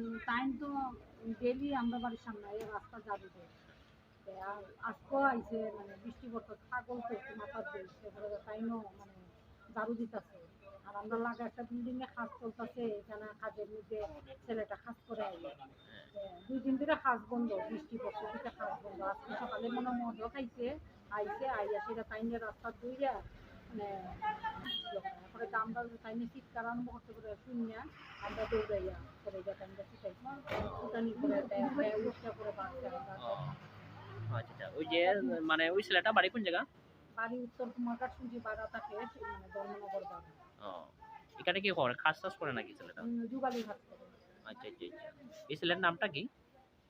মানে টাইম তো ডেলি আমরা বাড়ির সামনে এই রাস্তা যাবি। আর আজকেও আইছে মানে বৃষ্টি পড়তো, ছাগল একটু মাথার দিল টাইমও মানে ঝাড়ু দিতেছে। আর আমরা লাগা একটা বিল্ডিং এ কাজ চলতেছে, এখানে কাজের মধ্যে ছেলেটা কাজ করে আইলো। দুই দিন ধরে কাজ বন্ধ, বৃষ্টি পড়ছে, দুইটা কাজ বন্ধ। আজকে সকালে মনে মদও খাইছে, আইছে, আইয়া সেটা টাইমে রাস্তা দুইয়া মানে তারপরে তো আমরা টাইমে চিৎকার আরম্ভ করতে করে শুনিয়া আমরা দৌড়াইয়া করে এটা টাইমটা শিখাইছি ফুটানি করে দেয় উঠতে করে বাচ্চা আচ্ছা আচ্ছা। ওই যে মানে ওই ছেলেটা বাড়ি কোন জায়গা? বাড়ি উত্তর কুমারঘাট শুনছি বাগা থাকে মানে ধর্মনগর ও এখানে কি করে? খাস টাস করে নাকি ছেলেটা? যুগালি ঘাট করে। আচ্ছা আচ্ছা আচ্ছা। এই ছেলের নামটা কি?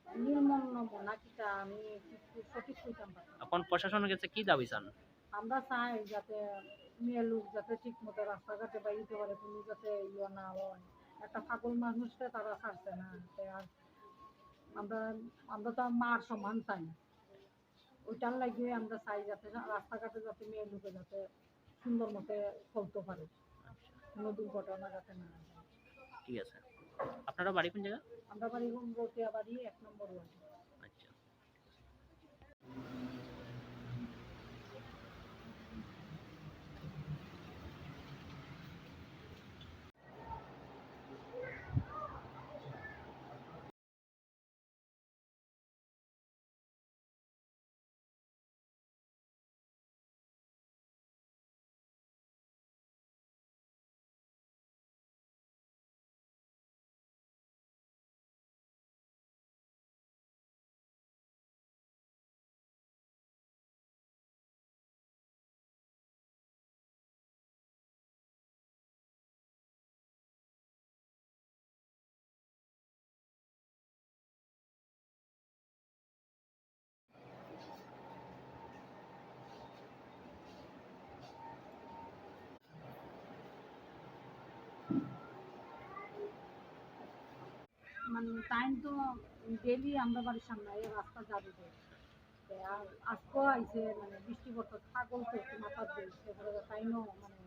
নির্মল নম নাকিটা আমি সঠিক কইতাম এখন প্রশাসনের কাছে কি দাবি চান? আমরা চাই যাতে মেয়ে লোক যাতে ঠিক মতো রাস্তাঘাটে বা দিতে পারে কোনো যাতে ইয়ে না হয়। একটা পাগল মানুষকে তারা ছাড়ছে না। আর আমরা আমরা তো মার সমান চাই ওইটার লাগিয়ে আমরা চাই যাতে রাস্তাঘাটে যাতে মেয়ে লোকে যাতে সুন্দর মতে চলতে পারে। কোনো দুর্ঘটনা যাতে না হয়। ঠিক আছে। আপনারা বাড়ি কোন জায়গা? আমরা বাড়ি রতিয়া বাড়ি এক নম্বর মানে টাইম তো ডেলি আমরা বাড়ির সামনে এই রাস্তা যাবি। আর আজকেও আইছে মানে বৃষ্টি পড়তো, ছাগল একটু মাথার সেখানে টাইমও মানে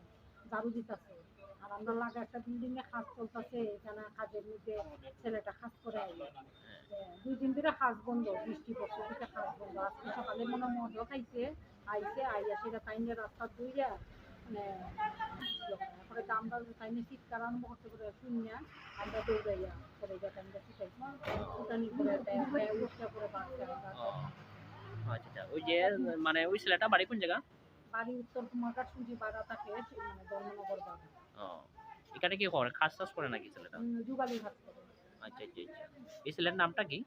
দারু দিতেছে। আর আমরা লাগা একটা বিল্ডিং এ কাজ চলতেছে, এখানে কাজের মধ্যে ছেলেটা কাজ করে আইলো। দুই দিন ধরে কাজ বন্ধ, বৃষ্টি পড়ছে, দুইটা কাজ বন্ধ। আজকে সকালে মনে মদও খাইছে আইছে আইয়া সেটা টাইমে রাস্তা দুইয়া মানে আমরা টাইমে চিৎকার আরম্ভ করতে করে শুনিয়া আমরা দৌড়াইয়া শিখাইছি। ফুটানি করে দেয় উঠতে করে বাচ্চা আচ্ছা আচ্ছা। ওই যে মানে ওই ছেলেটা বাড়ি কোন জায়গা? বাড়ি উত্তর কুমারঘাট শুনছি থাকে মানে ধর্মনগর ও এখানে কি করে? খাস টাস করে নাকি ছেলেটা? যুগালি করে। আচ্ছা আচ্ছা আচ্ছা। এই ছেলের নামটা কি?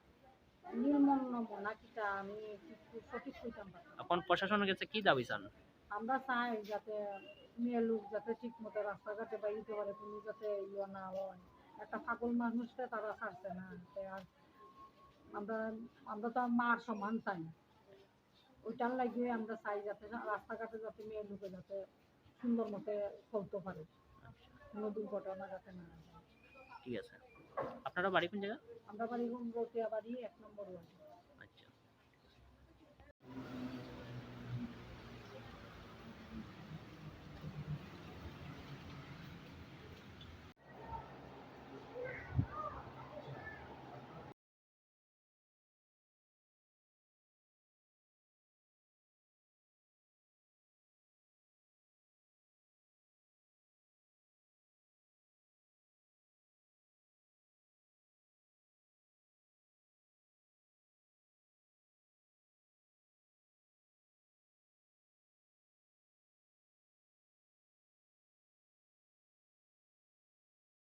নির্মল নম নাকিটা আমি সঠিক কইতাম এখন প্রশাসনের কাছে কি দাবি চান? আমরা চাই যাতে মেয়ে লোক যাতে ঠিক মতো রাস্তাঘাটে বা পারে কোনো যাতে ইয়ে না হয়। একটা পাগল মানুষকে তারা ছাড়ছে না। আর আমরা আমরা তো মার সমান চাই ওইটার লাগিয়ে আমরা চাই যাতে রাস্তাঘাটে যাতে মেয়ে লোকে যাতে সুন্দর মতে চলতে পারে। কোনো দুর্ঘটনা যাতে না হয়। ঠিক আছে। আপনারা বাড়ি কোন জায়গা? আমরা বাড়ি রতিয়া বাড়ি এক নম্বর ওয়ার্ড।